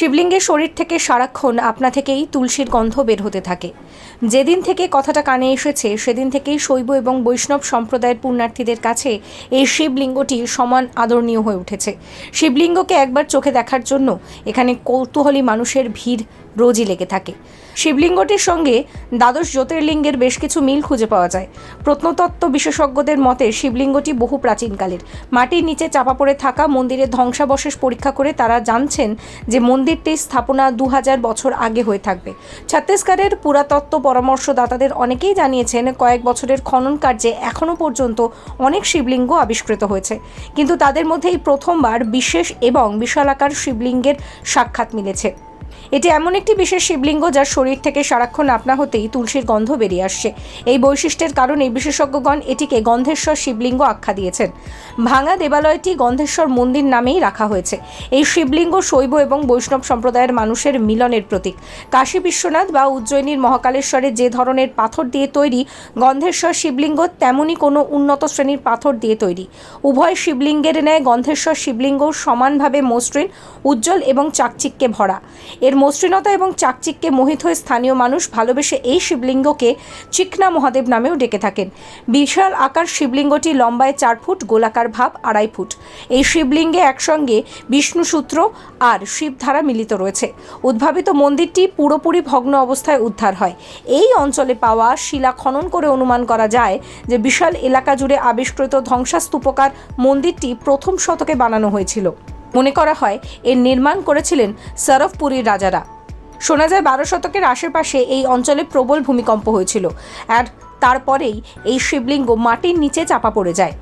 শিবলিঙ্গের শরীর থেকে সারাক্ষণ আপনা থেকেই তুলসীর গন্ধ বের হতে থাকে। যেদিন থেকে কথাটা কানে এসেছে, সেদিন থেকেই শৈব এবং বৈষ্ণব সম্প্রদায়ের পুণ্যার্থীদের কাছে এই শিবলিঙ্গটি সমান আদরণীয় হয়ে উঠেছে। শিবলিঙ্গকে একবার চোখে দেখার জন্য এখানে কৌতূহলী মানুষের ভিড় রোজই লেগে থাকে। শিবলিঙ্গটির সঙ্গে দ্বাদশ জ্যোতির্লিঙ্গের বেশ কিছু মিল খুঁজে পাওয়া যায়। প্রত্নতত্ত্ব বিশেষজ্ঞদের মতে, শিবলিঙ্গটি বহু প্রাচীনকালের। মাটির নিচে চাপা পড়ে থাকা মন্দিরের ধ্বংসাবশেষ পরীক্ষা করে তারা জানছেন যে মন্দিরটির স্থাপনা দু হাজার বছর আগে হয়ে থাকবে। ছত্তিশগড়ের পুরাতত্ত্ব পরামর্শদাতাদের অনেকেই জানিয়েছেন, কয়েক বছরের খনন কার্যে এখনও পর্যন্ত অনেক শিবলিঙ্গ আবিষ্কৃত হয়েছে। কিন্তু তাদের মধ্যে এই প্রথমবার বিশেষ এবং বিশালাকার শিবলিঙ্গের সাক্ষাৎ মিলেছে। এটি এমন একটি বিশেষ শিবলিঙ্গ যার শরীর থেকে সারাক্ষণ আপনা হতেই তুলসীর গন্ধ বেরিয়ে আসছে। এই বৈশিষ্ট্যের কারণে বিশেষজ্ঞগণ এটিকে গন্ধেশ্বর শিবলিঙ্গ আখ্যা দিয়েছেন। ভাঙা দেবালয়টি গন্ধেশ্বর মন্দির নামেই রাখা হয়েছে। এই শিবলিঙ্গ শৈব এবং বৈষ্ণব সম্প্রদায়ের মানুষের মিলনের প্রতীক। কাশী বিশ্বনাথ বা উজ্জয়িনীর মহাকালেশ্বরে যে ধরনের পাথর দিয়ে তৈরি গন্ধেশ্বর শিবলিঙ্গ তেমনই কোনো উন্নত শ্রেণির পাথর দিয়ে তৈরি। উভয় শিবলিঙ্গের ন্যায় গন্ধেশ্বর শিবলিঙ্গ সমানভাবে মসৃণ, উজ্জ্বল এবং চাকচিক্যে ভরা। এর মসৃণতা এবং চাকচিককে মোহিত হয়ে স্থানীয় মানুষ ভালোবেসে এই শিবলিঙ্গকে চিকনা মহাদেব নামেও ডেকে থাকেন। বিশাল আকার শিবলিঙ্গটি লম্বায় চার ফুট, গোলাকার ভাব আড়াই ফুট। এই শিবলিঙ্গে একসঙ্গে বিষ্ণুসূত্র আর শিবধারা মিলিত রয়েছে। উদ্ভাবিত মন্দিরটি পুরোপুরি ভগ্ন অবস্থায় উদ্ধার হয়। এই অঞ্চলে পাওয়া শিলা খনন করে অনুমান করা যায় যে বিশাল এলাকা জুড়ে আবিষ্কৃত ধ্বংসাস্তূপকার মন্দিরটি প্রথম শতকে বানানো হয়েছিল। মনে করা হয় এর নির্মাণ করেছিলেন সরফপুরীর রাজারা। শোনা যায় বারো শতকের আশেপাশে এই অঞ্চলে প্রবল ভূমিকম্প হয়েছিল। আর তারপরেই এই শিবলিঙ্গ মাটির নিচে চাপা পড়ে যায়।